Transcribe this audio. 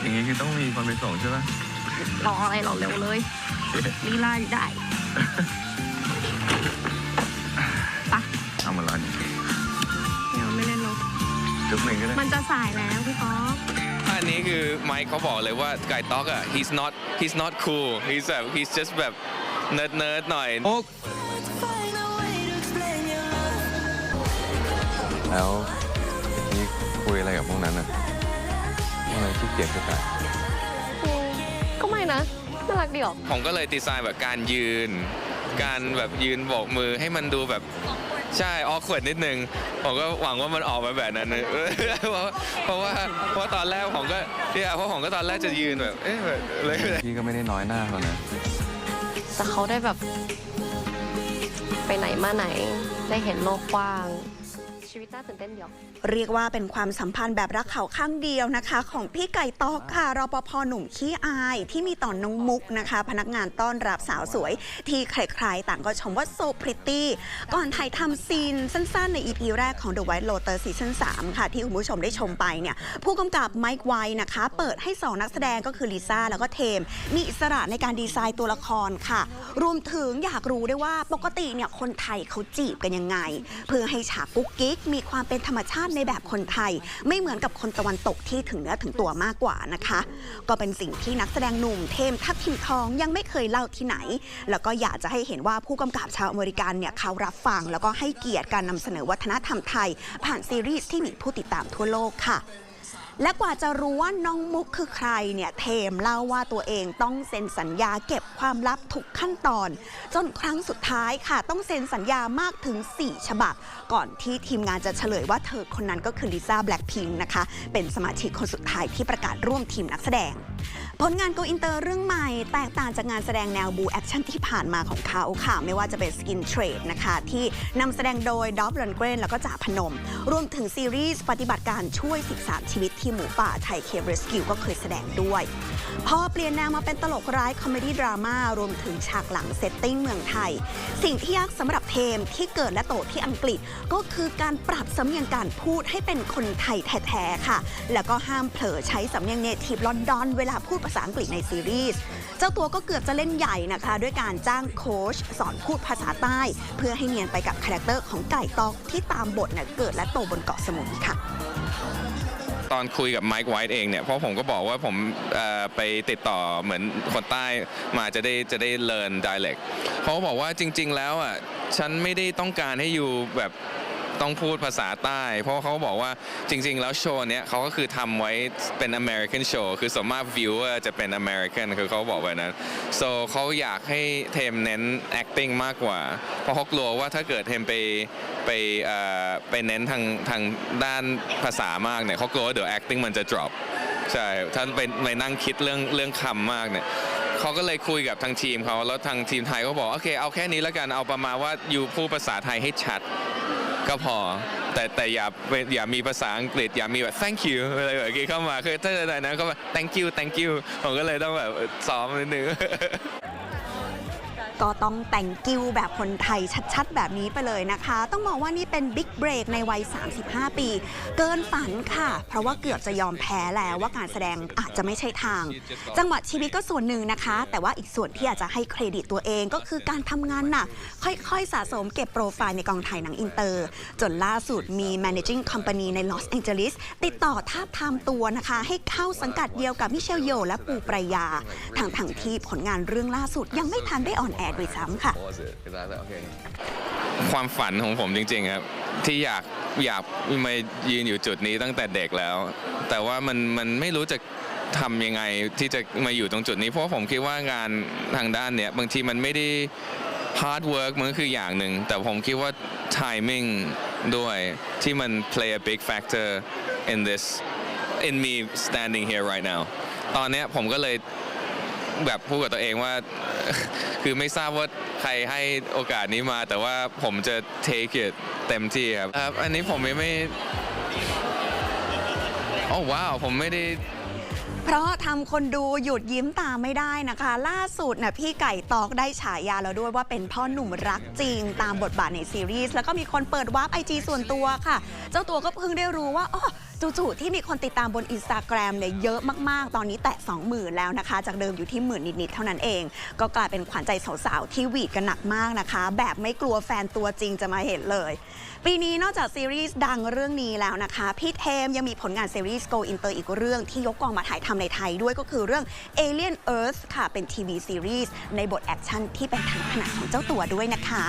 อย่างนี้คือต้องมีคนไปส่งใช่ไหมรออะไรรอเร็วเลยลีลาอยู่ได้เอามาร้านเดี๋ยวไม่เล่นรถจุดหนึ่งก็ได้มันจะสายแล้วพี่ป๊อกอันนี้คือไมค์เขาบอกเลยว่าไก่ต๊อกอะ he's not he's not cool he's แบบ he's just แบบ nerd nerd หน่อยแล้วเมื่อกี้ คุยอะไรกับพวกนั้นอะพวกนั้นขี้เกียจจะตายอืมก็ไม่นะน่ารักดีออกผมก็เลยดีไซน์แบบการยืน การแบบยืนโบกมือให้มันดูแบบใช่ออ w ว a r d นิดนึง ผมก็หวังว่ามันออกมาแบบนั้นนะเพราะเพราะว่าเพราะตอนแรกผมก็เนี่ยเพราะผมก็ตอนแรกจะยืนแบบเอ๊ะแบบเลยพี่ก็ไม่ได้น้อยหน้าเขานะ แต่เขาได้แบบ ไปไหนมาไหน ได้เห็นโลกกว้าง ชีวิตน่าตื่นเต้นเดียว เรียกว่าเป็นความสัมพันธ์แบบรักเขาข้างเดียวนะคะ ของพี่ไก่ตอกค่ะรปภหนุ่มขี้อายที่มีต่อนน้องมุกนะคะ พนักงานต้อนรับสาวสวย ที่ใครๆต่างก็ชมว่าโซพริตตี้ ก่อนถ่ายทำซีนสั้นๆ ใน EP แรกของ The White Lotus ซีซั่น3ค่ะ ที่คุณผู้ชมได้ชมไปเนี่ย ผู้กำกับไมค์ไวนะคะ เปิดให้ 2 นักแสดงก็คือลิซ่าแล้วก็เทม มีอิสระในการดีไซน์ตัวละครค่ะ รวมถึงอยากรู้ด้วยว่าปกติเนี่ยคนไทยเขาจีบกันยังไง เพื่อให้ฉากกุ๊กกิ๊กมีความเป็นธรรมชาติในแบบคนไทย ไม่เหมือนกับคนตะวันตกที่ถึงเนื้อถึงตัวมากกว่านะคะ ก็เป็นสิ่งที่นักแสดงหนุ่มเทมทัพทิมทองยังไม่เคยเล่าที่ไหน แล้วก็อยากจะให้เห็นว่าผู้กำกับชาวอเมริกันเนี่ยเขารับฟัง แล้วก็ให้เกียรติการนำเสนอวัฒนธรรมไทย ผ่านซีรีส์ที่มีผู้ติดตามทั่วโลกค่ะ และกว่าจะรู้ว่าน้องมุกคือใครเนี่ยเทมเล่าว่าตัวเองต้องเซ็นสัญญาเก็บความลับทุกขั้นตอน จนครั้งสุดท้ายค่ะ ต้องเซ็นสัญญามากถึง 4 ฉบับ ก่อนที่ทีมงานจะเฉลยว่าเธอคนนั้นก็คือลิซ่าแบล็คพิงนะคะ เป็นสมาชิกคนสุดท้ายที่ประกาศร่วมทีมนักแสดง ผลงานโกอินเตอร์เรื่องใหม่ แตกต่างจากงานแสดงแนวบูแอคชั่นที่ผ่านมาของเขาค่ะ ไม่ว่าจะเป็นสกินเทรดนะคะ ที่นำแสดงโดยดอฟลันเกรนแล้วก็จ่าพนม รวมถึงซีรีส์ปฏิบัติการช่วย 13 ชีวิตที่หมูป่าไทยเคเรสกิวก็เคยแสดงด้วย พอเปลี่ยนแนวมาเป็นตลกร้ายคอมเมดี้ดราม่ารวมถึงฉากหลังเซตติ้งเมืองไทย สิ่งที่ยากสำหรับเทมที่เกิดและโตที่อังกฤษ ก็คือการปรับสำเนียงการพูดให้เป็นคนไทยแท้ๆค่ะ แล้วก็ห้ามเผลอใช้สำเนียงเนทีฟลอนดอนเวลาพูดภาษาอังกฤษในซีรีส์ เจ้าตัวก็เกือบจะเล่นใหญ่นะคะ ด้วยการจ้างโค้ชสอนพูดภาษาใต้ เพื่อให้เนียนไปกับคาแรคเตอร์ของไก่ตอกที่ตามบทเนี่ยเกิดและโตบนเกาะสมุยค่ะตอนคุยกับไมค์ไวท์เองเนี่ยเพราะผมก็บอกว่าผมไปติดต่อเหมือนคนใต้มาจะได้จะได้ learn dialect เขาบอกว่าจริง ๆ แล้วอะฉันไม่ได้ต้องการให้อยู่แบบ ต้องพูดภาษาใต้ เพราะเขาบอกว่าจริง ๆ แล้วโชว์เนี้ยเขาก็คือทำไว้เป็น American show คือสมาก viewer จะเป็น American คือเขาบอกแบบนั้น so เขาอยากให้เทมเน้น acting มากกว่า เพราะเขากลัวว่าถ้าเกิดเทมไปไปไปเน้นทางทางด้านภาษามากเนี่ยเขากลัวว่าเดี๋ยว acting มันจะ drop ใช่ถ้านไปไปนั่งคิดเรื่องเรื่องคำมากเนี่ยเขาก็เลยคุยกับทางทีมเขาแล้วทางทีมไทยก็บอกโอเคเอาแค่นี้แล้วกันเอาประมาณว่าอยู่พูดภาษาไทยให้ชัด ก็พอ แต่แต่อย่าอย่ามีภาษาอังกฤษ อย่ามีแบบ thank you อะไรแบบนี้เข้ามาคือถ้าอะไรนั้นก็แบบ thank you thank you ผมก็เลยต้องแบบซ้อมนิดนึง ก็ต้องแต่งกิวแบบคนไทยชัดๆ แบบนี้ไปเลยนะคะ ต้องบอกว่านี่เป็นบิ๊กเบรกในวัย 35 ปี เกินฝันค่ะ เพราะว่าเกือบจะยอมแพ้แล้วว่าการแสดงอาจจะไม่ใช่ทาง จังหวะชีวิตก็ส่วนหนึ่งนะคะ แต่ว่าอีกส่วนที่อากจะให้เครดิตตัวเองก็คือการทำงานหนักค่อยๆ สะสมเก็บโปรไฟล์ในกองถ่ายหนังอินเตอร์ จนล่าสุดมี managing company ในลอสแองเจลิสติดต่อท้าบทามตัวนะคะ ให้เข้าสังกัดเดียวกับมิเชลโยและปูปรายาทั้งๆที่ผลงานเรื่องล่าสุดยังไม่ทันได้อ่อนแอร์ด้วยซ้ำค่ะ ความฝันของผมจริง ๆ ครับ ที่อยากอยากมายืนอยู่จุดนี้ตั้งแต่เด็กแล้ว แต่ว่ามันมันไม่รู้จะทำยังไงที่จะมาอยู่ตรงจุดนี้ เพราะผมคิดว่างานทางด้านเนี้ยบางทีมันไม่ได้ hard work มันก็คืออย่างหนึ่ง แต่ผมคิดว่า timing ด้วยที่มัน play a big factor in this in me standing here right now ตอนเนี้ยผมก็เลย แบบพูดกับตัวเองว่า คือไม่ทราบว่าใครให้โอกาสนี้มา แต่ว่าผมจะ take it เต็มที่ครับครับ อันนี้ผมไม่ไม่โอ้ว้าว ผมไม่ได้เพราะทำคนดูหยุดยิ้มตามไม่ได้นะคะ ล่าสุดนะพี่ไก่ตอกได้ฉายาแล้วด้วยว่าเป็นพ่อหนุ่มรักจริงตามบทบาทในซีรีส์แล้วก็มีคนเปิดวาร์ปไอจีส่วนตัวค่ะ เจ้าตัวก็เพิ่งได้รู้ว่าอ๋อ จู่ๆที่มีคนติดตามบนอินสตาแกรมเนี่ยเยอะมากๆ ตอนนี้แตะ 20,000 แล้วนะคะ จากเดิมอยู่ที่หมื่นนิดๆ เท่านั้นเอง ก็กลายเป็นขวัญใจสาวๆ ที่หวีดกันหนักมากนะคะ แบบไม่กลัวแฟนตัวจริงจะมาเห็นเลย ปีนี้นอกจากซีรีส์ดังเรื่องนี้แล้วนะคะ พี่เทมยังมีผลงานซีรีส์ Go Inter อีกเรื่องที่ยกกองมาถ่ายทำในไทยด้วยก็คือเรื่อง Alien Earth ค่ะเป็นทีวีซีรีส์ในบทแอคชั่นที่เป็นทางถนัดของเจ้าตัวด้วยนะคะ